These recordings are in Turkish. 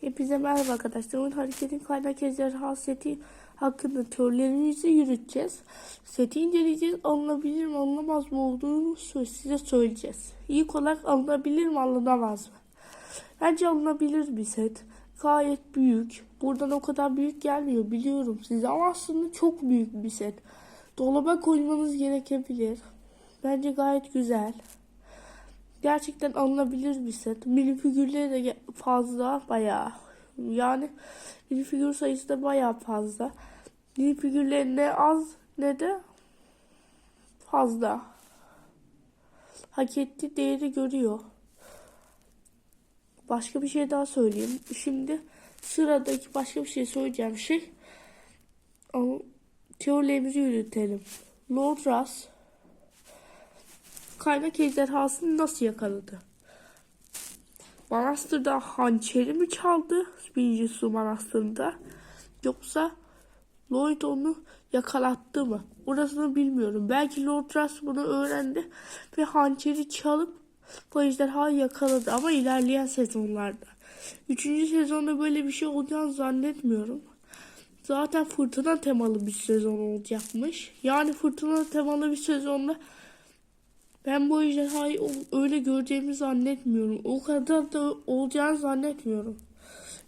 Hepinize merhaba arkadaşlar. Bugün hareketin kaynak ejderha seti hakkında teorilerimizi yürüteceğiz. Seti inceleyeceğiz. Alınabilir mi alınamaz mı olduğunu size söyleyeceğiz. İlk olarak alınabilir mi alınamaz mı? Bence alınabilir bir set. Gayet büyük. Buradan o kadar büyük gelmiyor biliyorum size ama aslında çok büyük bir set. Dolaba koymanız gerekebilir. Bence gayet güzel. Gerçekten alınabilir bir set. Minifigürleri de ge- fazla bayağı. Yani minifigür sayısı da bayağı fazla. Minifigürleri ne az ne de fazla. Hak ettiği değeri görüyor. Başka bir şey daha söyleyeyim. Şimdi sıradaki başka bir şey söyleyeceğim şey teorilerimizi yürütelim. Lord Ross kaynak ejderhasını nasıl yakaladı? Manastırda hançeri mi çaldı? Birinci su manastırında. Yoksa Lloyd onu yakalattı mı? Orasını bilmiyorum. Belki Lord Ross bunu öğrendi ve hançeri çalıp bu ejderhayı yakaladı. Ama ilerleyen sezonlarda. Üçüncü sezonda böyle bir şey olacağını zannetmiyorum. Zaten fırtına temalı bir sezon olacakmış. Yani fırtına temalı bir sezonda ben bu ejderhayı öyle göreceğimi zannetmiyorum. O kadar da olacağını zannetmiyorum.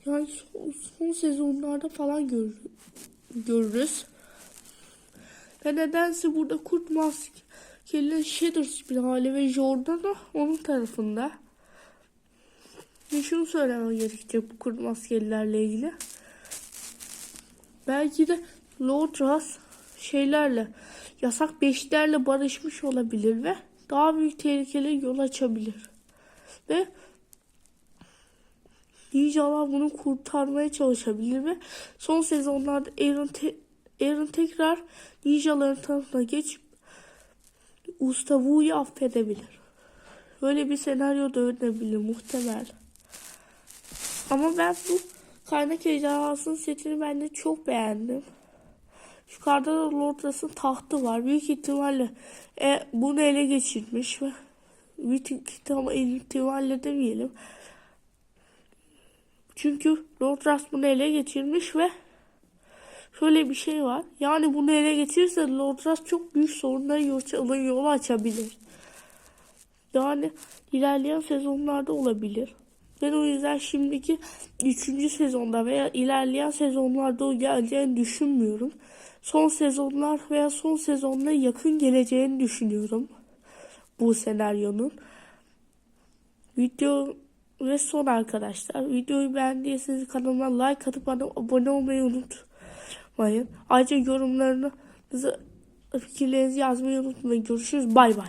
Yani son, son sezonlarda falan gör, görürüz. Ve nedense burada kurt maskeli Shadow Spirali ve Jordana onun tarafında. Ve şunu söylemem gerekecek bu kurt maskelilerle ilgili. Belki de Lord Ross şeylerle yasak beşlerle barışmış olabilir ve daha büyük tehlikelere yol açabilir. Ve ninjalar bunu kurtarmaya çalışabilir ve son sezonlarda Aaron, te- Aaron tekrar ninjaların tarafına geçip Usta Wu'yu affedebilir. Böyle bir senaryo da önebilir muhtemel. Ama ben bu kaynak ejderhasının setini ben de çok beğendim. Yukarıda da Lord tahtı var. Büyük ihtimalle e, bunu ele geçirmiş ve büyük ihtimalle demeyelim. Çünkü Lord Ross bunu ele geçirmiş ve şöyle bir şey var. Yani bunu ele geçirirse Lord Ross çok büyük sorunlara yol, yol açabilir. Yani ilerleyen sezonlarda olabilir. Ben o yüzden şimdiki 3. sezonda veya ilerleyen sezonlarda o geleceğini düşünmüyorum. Son sezonlar veya son sezonlara yakın geleceğini düşünüyorum. Bu senaryonun. Video ve son arkadaşlar. Videoyu beğendiyseniz kanalıma like atıp abone olmayı unutmayın. Ayrıca yorumlarınızı fikirlerinizi yazmayı unutmayın. Görüşürüz. Bay bay.